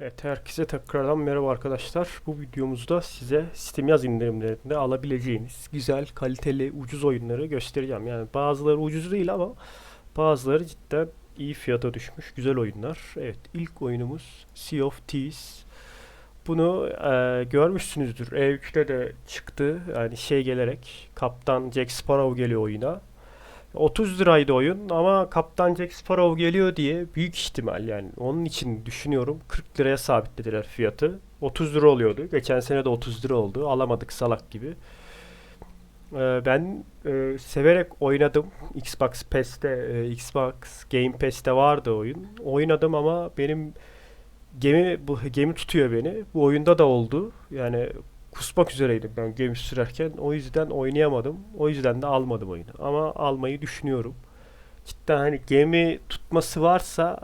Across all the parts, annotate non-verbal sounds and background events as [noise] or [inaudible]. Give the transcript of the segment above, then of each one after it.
Evet herkese tekrardan merhaba arkadaşlar. Bu videomuzda size Steam yaz indirimlerinde alabileceğiniz güzel, kaliteli, ucuz oyunları göstereceğim. Yani bazıları ucuz değil ama bazıları cidden iyi fiyata düşmüş güzel oyunlar. Evet ilk oyunumuz Sea of Thieves. Bunu e, görmüşsünüzdür. E3'te de çıktı. Yani şey gelerek Kaptan Jack Sparrow geliyor oyuna. 30 liraydı oyun ama Kaptan Jack Sparrow geliyor diye büyük ihtimal yani onun için düşünüyorum 40 liraya sabitlediler fiyatı. 30 lira oluyordu. Geçen sene de 30 lira oldu. Alamadık salak gibi. Ee, ben e, severek oynadım. Xbox Pass'te, e, Xbox Game Pass'te vardı oyun. Oynadım ama benim gemi bu gemi tutuyor beni. Bu oyunda da oldu. Yani kusmak üzereydim ben gemi sürerken. O yüzden oynayamadım. O yüzden de almadım oyunu. Ama almayı düşünüyorum. Cidden hani gemi tutması varsa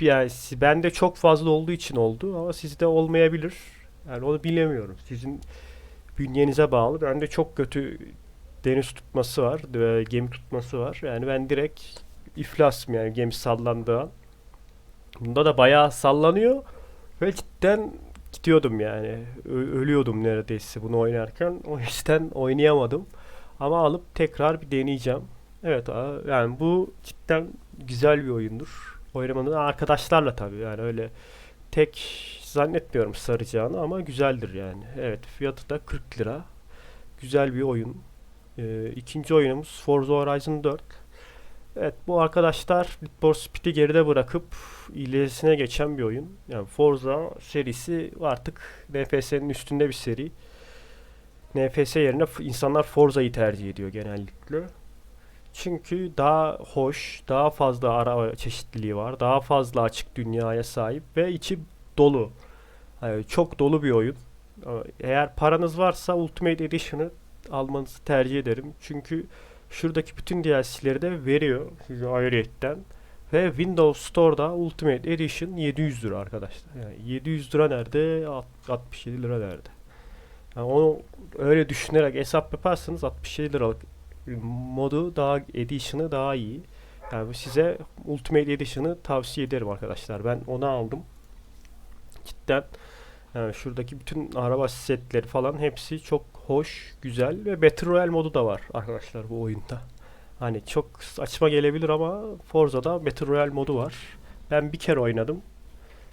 yani bende çok fazla olduğu için oldu ama sizde olmayabilir. Yani onu bilemiyorum. Sizin bünyenize bağlı. Bende çok kötü deniz tutması var, e, gemi tutması var. Yani ben direkt iflasım yani gemi sallandığı an. Bunda da bayağı sallanıyor ve cidden gidiyordum yani. Ö- ölüyordum neredeyse bunu oynarken. O yüzden oynayamadım. Ama alıp tekrar bir deneyeceğim. Evet a- yani bu cidden güzel bir oyundur. Oynamanın arkadaşlarla tabii yani öyle tek zannetmiyorum saracağını ama güzeldir yani. Evet fiyatı da 40 lira. Güzel bir oyun. Ee, ikinci oyunumuz Forza Horizon 4. Evet bu arkadaşlar Need Speed'i geride bırakıp ilerisine geçen bir oyun. Yani Forza serisi artık NFS'nin üstünde bir seri. NFS yerine insanlar Forza'yı tercih ediyor genellikle. Çünkü daha hoş, daha fazla ara çeşitliliği var, daha fazla açık dünyaya sahip ve içi dolu. Yani çok dolu bir oyun. Eğer paranız varsa Ultimate Edition'ı almanızı tercih ederim. Çünkü şuradaki bütün DLC'leri de veriyor size ayrıyetten. Ve Windows Store'da Ultimate Edition 700 lira arkadaşlar. Yani 700 lira nerede? Alt- 67 lira nerede? Yani onu öyle düşünerek hesap yaparsanız 67 liralık modu daha Edition'ı daha iyi. Yani size Ultimate Edition'ı tavsiye ederim arkadaşlar. Ben onu aldım. Cidden yani şuradaki bütün araba setleri falan hepsi çok hoş, güzel ve Battle Royale modu da var arkadaşlar bu oyunda. Hani çok açma gelebilir ama Forza'da Battle Royale modu var. Ben bir kere oynadım.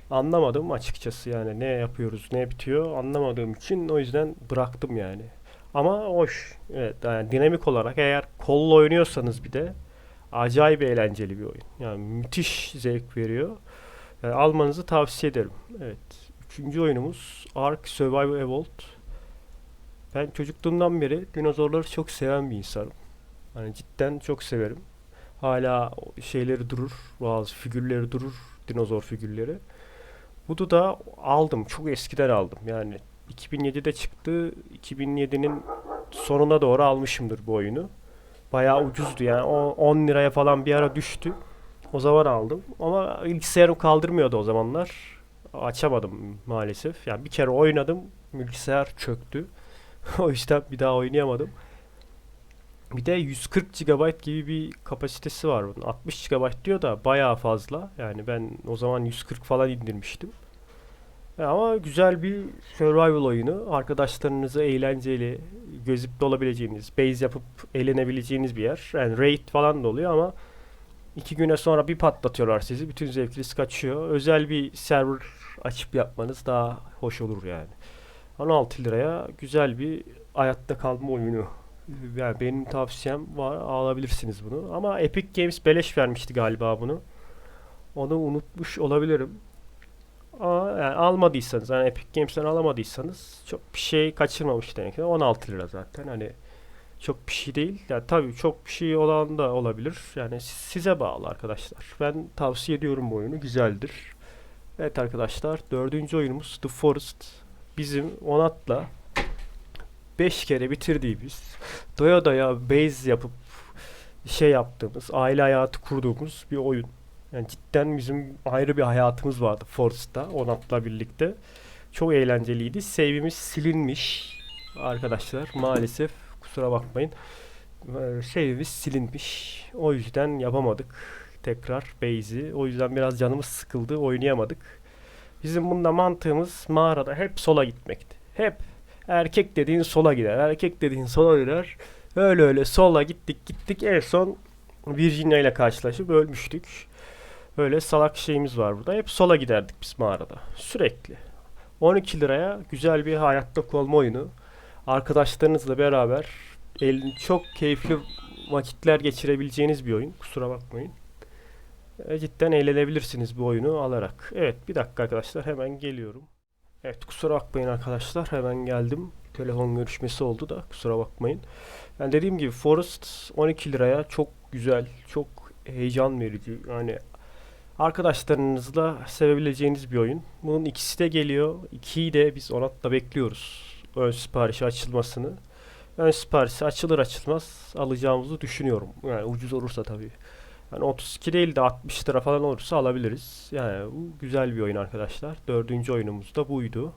Anlamadım açıkçası yani ne yapıyoruz, ne bitiyor anlamadığım için o yüzden bıraktım yani. Ama hoş. Evet, yani dinamik olarak eğer kolla oynuyorsanız bir de acayip eğlenceli bir oyun. Yani müthiş zevk veriyor. Yani almanızı tavsiye ederim. Evet. Üçüncü oyunumuz Ark Survival Evolved. Ben çocukluğumdan beri dinozorları çok seven bir insanım. Hani cidden çok severim. Hala şeyleri durur, bazı figürleri durur, dinozor figürleri. Bunu da aldım, çok eskiden aldım. Yani 2007'de çıktı, 2007'nin sonuna doğru almışımdır bu oyunu. Bayağı ucuzdu yani, o 10 liraya falan bir ara düştü. O zaman aldım ama bilgisayarım kaldırmıyordu o zamanlar. Açamadım maalesef. Yani bir kere oynadım, bilgisayar çöktü. [laughs] O yüzden bir daha oynayamadım. Bir de 140 GB gibi bir kapasitesi var bunun. 60 GB diyor da bayağı fazla. Yani ben o zaman 140 falan indirmiştim. Ya Ama güzel bir survival oyunu. Arkadaşlarınızı eğlenceli, gözüp olabileceğiniz, base yapıp eğlenebileceğiniz bir yer. Yani raid falan da oluyor ama iki güne sonra bir patlatıyorlar sizi. Bütün zevkiniz kaçıyor. Özel bir server açıp yapmanız daha hoş olur yani. 16 liraya güzel bir hayatta kalma oyunu. Yani benim tavsiyem var alabilirsiniz bunu. Ama Epic Games beleş vermişti galiba bunu. Onu unutmuş olabilirim. Ama yani almadıysanız, yani Epic Games'ten alamadıysanız çok bir şey kaçırmamış demek ki. 16 lira zaten hani çok bir şey değil. Yani tabii çok bir şey olan da olabilir. Yani size bağlı arkadaşlar. Ben tavsiye ediyorum bu oyunu. Güzeldir. Evet arkadaşlar dördüncü oyunumuz The Forest. Bizim Onat'la 5 kere bitirdiğimiz doya doya base yapıp şey yaptığımız, aile hayatı kurduğumuz bir oyun. Yani cidden bizim ayrı bir hayatımız vardı Force'da Onat'la birlikte. Çok eğlenceliydi. Save'imiz silinmiş arkadaşlar maalesef kusura bakmayın. Save'imiz silinmiş. O yüzden yapamadık tekrar base'i. O yüzden biraz canımız sıkıldı. Oynayamadık. Bizim bunda mantığımız mağarada hep sola gitmekti. Hep erkek dediğin sola gider. Erkek dediğin sola gider. Öyle öyle sola gittik gittik en son Virginia ile karşılaşıp ölmüştük. Öyle salak şeyimiz var burada. Hep sola giderdik biz mağarada. Sürekli. 12 liraya güzel bir hayatta kalma oyunu. Arkadaşlarınızla beraber çok keyifli vakitler geçirebileceğiniz bir oyun. Kusura bakmayın. E, cidden eğlenebilirsiniz bu oyunu alarak. Evet bir dakika arkadaşlar hemen geliyorum. Evet kusura bakmayın arkadaşlar hemen geldim. Telefon görüşmesi oldu da kusura bakmayın. Yani dediğim gibi Forest 12 liraya çok güzel, çok heyecan verici. Yani arkadaşlarınızla sevebileceğiniz bir oyun. Bunun ikisi de geliyor. İkiyi de biz Onat'la bekliyoruz. Ön siparişi açılmasını. Ön siparişi açılır açılmaz alacağımızı düşünüyorum. Yani ucuz olursa tabii. Yani 32 değil de 60 lira falan olursa alabiliriz. Yani bu güzel bir oyun arkadaşlar. Dördüncü oyunumuz da buydu.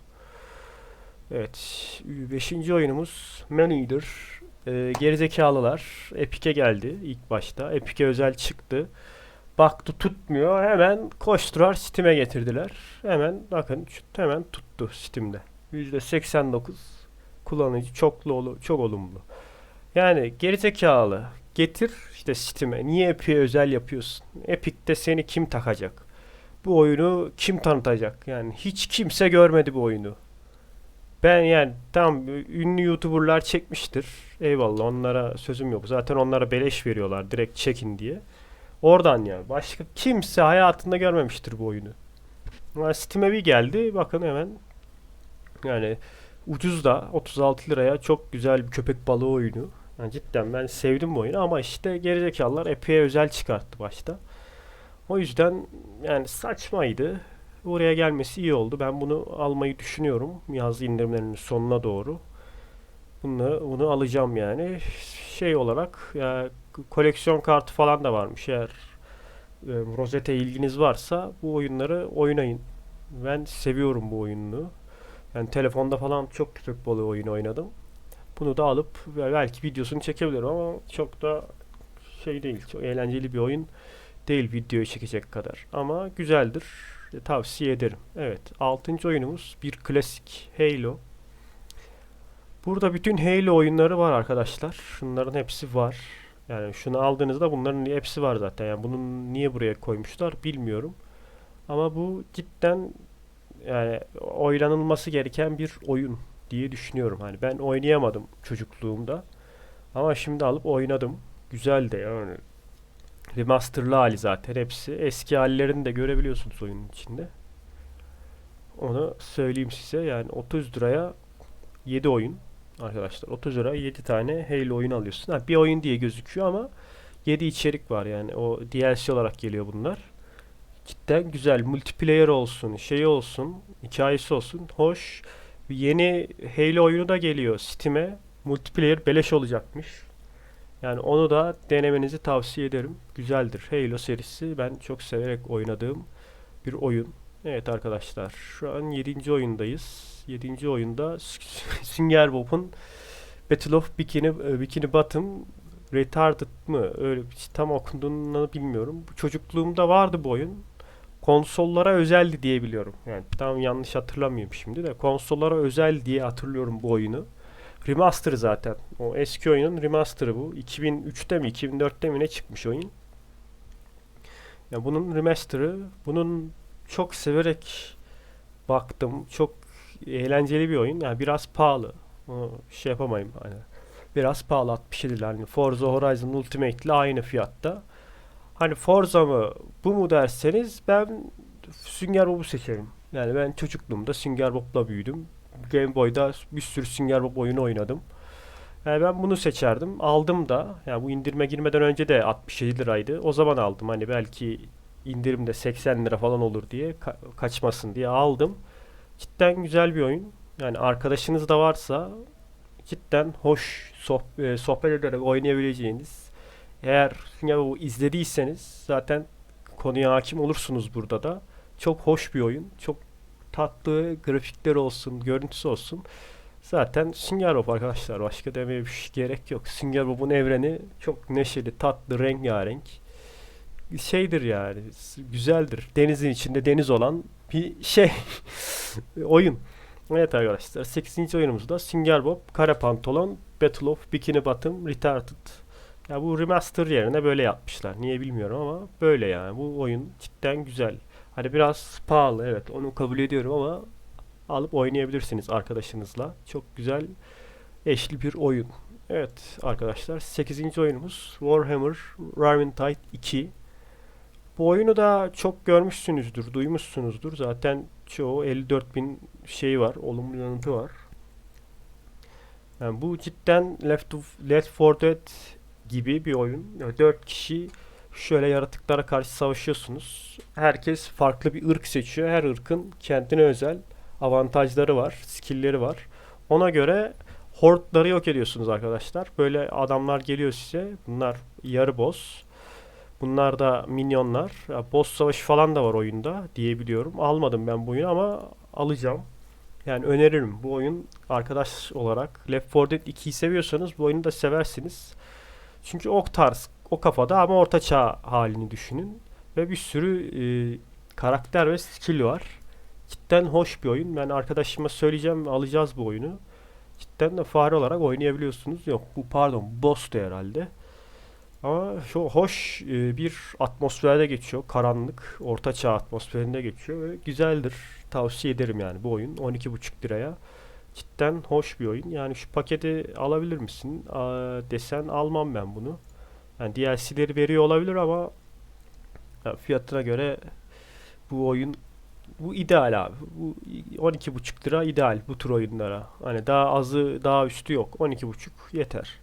Evet. Beşinci oyunumuz Man Eater. Ee, gerizekalılar. Epic'e geldi ilk başta. Epic'e özel çıktı. Baktı tutmuyor. Hemen koşturar Steam'e getirdiler. Hemen bakın hemen tuttu Steam'de. %89 kullanıcı çok, olu- çok olumlu. Yani gerizekalı getir işte Steam'e. Niye Epic'e özel yapıyorsun? Epic'te seni kim takacak? Bu oyunu kim tanıtacak? Yani hiç kimse görmedi bu oyunu. Ben yani tam ünlü YouTuber'lar çekmiştir. Eyvallah onlara sözüm yok. Zaten onlara beleş veriyorlar direkt çekin diye. Oradan yani. Başka kimse hayatında görmemiştir bu oyunu. Ama Steam'e bir geldi. Bakın hemen yani ucuz da 36 liraya çok güzel bir köpek balığı oyunu. Yani cidden ben sevdim bu oyunu ama işte gerizekalılar epey özel çıkarttı başta. O yüzden yani saçmaydı. Buraya gelmesi iyi oldu. Ben bunu almayı düşünüyorum. Yaz indirimlerinin sonuna doğru. Bunu, bunu alacağım yani. Şey olarak ya koleksiyon kartı falan da varmış. Eğer e, rozete ilginiz varsa bu oyunları oynayın. Ben seviyorum bu oyunu. Yani telefonda falan çok köpek balığı oyunu oynadım. Bunu da alıp belki videosunu çekebilirim ama çok da şey değil. Çok eğlenceli bir oyun değil videoyu çekecek kadar. Ama güzeldir. E, Tavsiye ederim. Evet. Altıncı oyunumuz bir klasik Halo. Burada bütün Halo oyunları var arkadaşlar. Şunların hepsi var. Yani şunu aldığınızda bunların hepsi var zaten. Yani bunun niye buraya koymuşlar bilmiyorum. Ama bu cidden yani oynanılması gereken bir oyun diye düşünüyorum. Hani ben oynayamadım çocukluğumda. Ama şimdi alıp oynadım. Güzel de yani. Remasterlı hali zaten hepsi. Eski hallerini de görebiliyorsunuz oyunun içinde. Onu söyleyeyim size. Yani 30 liraya 7 oyun arkadaşlar. 30 liraya 7 tane Halo oyun alıyorsun. Ha, bir oyun diye gözüküyor ama 7 içerik var yani. O DLC olarak geliyor bunlar. Cidden güzel. Multiplayer olsun, şey olsun, hikayesi olsun. Hoş. Yeni Halo oyunu da geliyor Steam'e. Multiplayer beleş olacakmış. Yani onu da denemenizi tavsiye ederim. Güzeldir. Halo serisi ben çok severek oynadığım bir oyun. Evet arkadaşlar şu an 7. oyundayız. 7. oyunda [laughs] Singer Bob'un Battle of Bikini, e, Bikini Bottom Retarded mı? Öyle hiç tam okunduğunu bilmiyorum. Çocukluğumda vardı bu oyun. Konsollara özeldi diye biliyorum. Yani tam yanlış hatırlamıyorum şimdi de. Konsollara özel diye hatırlıyorum bu oyunu. Remaster zaten. O eski oyunun remasterı bu. 2003'te mi 2004'te mi ne çıkmış oyun. Ya bunun remasterı. Bunun çok severek baktım. Çok eğlenceli bir oyun. Yani biraz pahalı. Şey yapamayım hani. Biraz pahalı 67 lira. Hani Forza Horizon Ultimate ile aynı fiyatta. Hani Forza mı bu mu derseniz ben Sünger Bob'u seçerim. Yani ben çocukluğumda Sünger Bob'la büyüdüm. Game Boy'da bir sürü Sünger Bob oyunu oynadım. Yani ben bunu seçerdim. Aldım da. Yani bu indirime girmeden önce de 67 liraydı. O zaman aldım. Hani belki indirimde 80 lira falan olur diye ka- kaçmasın diye aldım. Cidden güzel bir oyun. Yani arkadaşınız da varsa cidden hoş soh- e, sohbet ederek oynayabileceğiniz. Eğer Bob'u izlediyseniz zaten konuya hakim olursunuz burada da. Çok hoş bir oyun. Çok tatlı grafikleri olsun, görüntüsü olsun. Zaten Sünger Bob arkadaşlar. Başka demeye bir şey gerek yok. Sünger Bob'un evreni çok neşeli, tatlı, rengarenk. şeydir yani. Güzeldir. Denizin içinde deniz olan bir şey. [laughs] Oyun. Evet arkadaşlar 8. oyunumuzda Sünger Bob, Kare Pantolon, Battle of Bikini Bottom, Retarded. Ya bu remaster yerine böyle yapmışlar. Niye bilmiyorum ama böyle yani. Bu oyun cidden güzel. Hani biraz pahalı evet onu kabul ediyorum ama alıp oynayabilirsiniz arkadaşınızla. Çok güzel eşli bir oyun. Evet arkadaşlar 8. oyunumuz Warhammer Vermintide 2. Bu oyunu da çok görmüşsünüzdür, duymuşsunuzdur. Zaten çoğu 54 bin şey var, olumlu yanıtı var. Yani bu cidden Left, of, Left 4 Dead gibi bir oyun. 4 kişi şöyle yaratıklara karşı savaşıyorsunuz. Herkes farklı bir ırk seçiyor. Her ırkın kendine özel avantajları var, skill'leri var. Ona göre hortları yok ediyorsunuz arkadaşlar. Böyle adamlar geliyor size. Bunlar yarı boss. Bunlar da minyonlar. Ya, boss savaşı falan da var oyunda diyebiliyorum. Almadım ben bu oyunu ama alacağım. Yani öneririm. Bu oyun arkadaş olarak Left 4 Dead 2'yi seviyorsanız bu oyunu da seversiniz. Çünkü o tarz, o kafada ama orta çağ halini düşünün. Ve bir sürü e, karakter ve skill var. Cidden hoş bir oyun. Ben arkadaşıma söyleyeceğim alacağız bu oyunu. Cidden de fare olarak oynayabiliyorsunuz. Yok bu pardon boss'tu herhalde. Ama şu hoş e, bir atmosferde geçiyor. Karanlık, orta çağ atmosferinde geçiyor ve güzeldir. Tavsiye ederim yani bu oyun 12,5 liraya. Cidden hoş bir oyun. Yani şu paketi alabilir misin? Aa, desen almam ben bunu. Yani DLC'leri veriyor olabilir ama ya fiyatına göre bu oyun bu ideal abi. Bu 12,5 lira ideal bu tür oyunlara. Hani daha azı daha üstü yok. 12,5 yeter.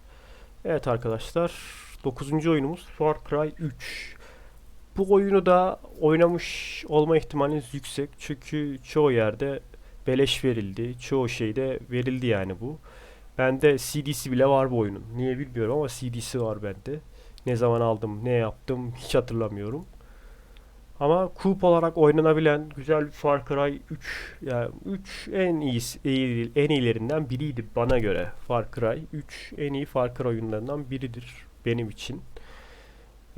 Evet arkadaşlar 9. oyunumuz Far Cry 3. Bu oyunu da oynamış olma ihtimaliniz yüksek. Çünkü çoğu yerde beleş verildi. Çoğu şeyde verildi yani bu. Bende CD'si bile var bu oyunun. Niye bilmiyorum ama CD'si var bende. Ne zaman aldım, ne yaptım hiç hatırlamıyorum. Ama kup olarak oynanabilen güzel bir Far Cry 3 yani 3 en iyi- en iyilerinden biriydi bana göre. Far Cry 3 en iyi Far Cry oyunlarından biridir benim için.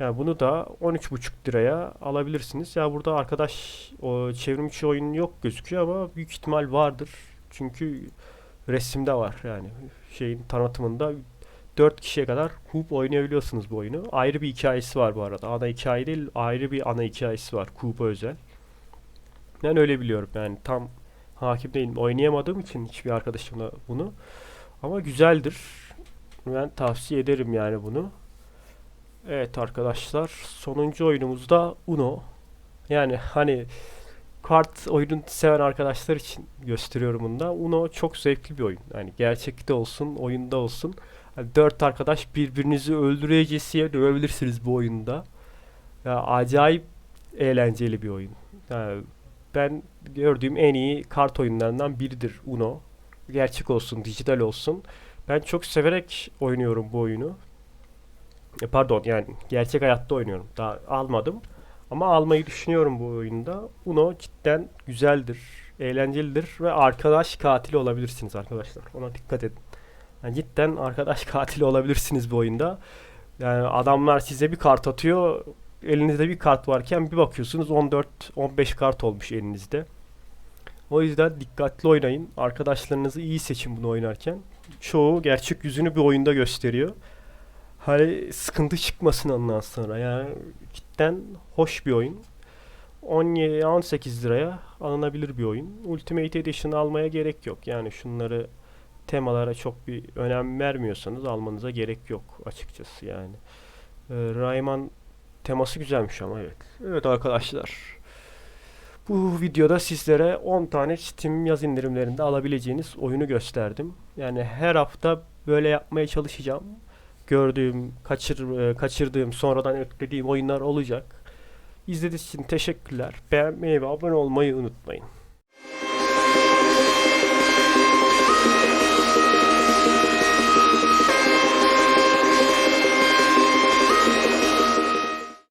Yani bunu da 13,5 liraya alabilirsiniz. Ya burada arkadaş o çevrimiçi oyun yok gözüküyor ama büyük ihtimal vardır. Çünkü resimde var yani şeyin tanıtımında 4 kişiye kadar Coop oynayabiliyorsunuz bu oyunu. Ayrı bir hikayesi var bu arada. Ana hikaye değil, ayrı bir ana hikayesi var Coop'a özel. Ben öyle biliyorum yani tam hakim değilim. Oynayamadığım için hiçbir arkadaşımla bunu. Ama güzeldir. Ben tavsiye ederim yani bunu. Evet arkadaşlar, sonuncu oyunumuz da Uno. Yani hani kart oyunu seven arkadaşlar için gösteriyorum bunu da. Uno çok zevkli bir oyun. Yani gerçekte olsun, oyunda olsun. Hani dört arkadaş birbirinizi öldürecesiye dövebilirsiniz bu oyunda. Ya acayip eğlenceli bir oyun. Yani ben gördüğüm en iyi kart oyunlarından biridir Uno. Gerçek olsun, dijital olsun. Ben çok severek oynuyorum bu oyunu. E, Pardon yani gerçek hayatta oynuyorum. Daha almadım. Ama almayı düşünüyorum bu oyunda. Uno cidden güzeldir, eğlencelidir ve arkadaş katili olabilirsiniz arkadaşlar. Ona dikkat edin. Yani cidden arkadaş [laughs] katili olabilirsiniz bu oyunda. Yani adamlar size bir kart atıyor. Elinizde bir kart varken bir bakıyorsunuz 14-15 kart olmuş elinizde. O yüzden dikkatli oynayın. Arkadaşlarınızı iyi seçin bunu oynarken. Çoğu gerçek yüzünü bir oyunda gösteriyor. Hani sıkıntı çıkmasın ondan sonra. Yani cidden hoş bir oyun. 17 18 liraya alınabilir bir oyun. Ultimate Edition almaya gerek yok. Yani şunları temalara çok bir önem vermiyorsanız almanıza gerek yok açıkçası yani. Ee, Rayman teması güzelmiş ama evet. Evet arkadaşlar. Bu videoda sizlere 10 tane Steam yaz indirimlerinde alabileceğiniz oyunu gösterdim. Yani her hafta böyle yapmaya çalışacağım. Gördüğüm, kaçır, e, kaçırdığım, sonradan eklediğim oyunlar olacak. İzlediğiniz için teşekkürler. Beğenmeyi ve abone olmayı unutmayın.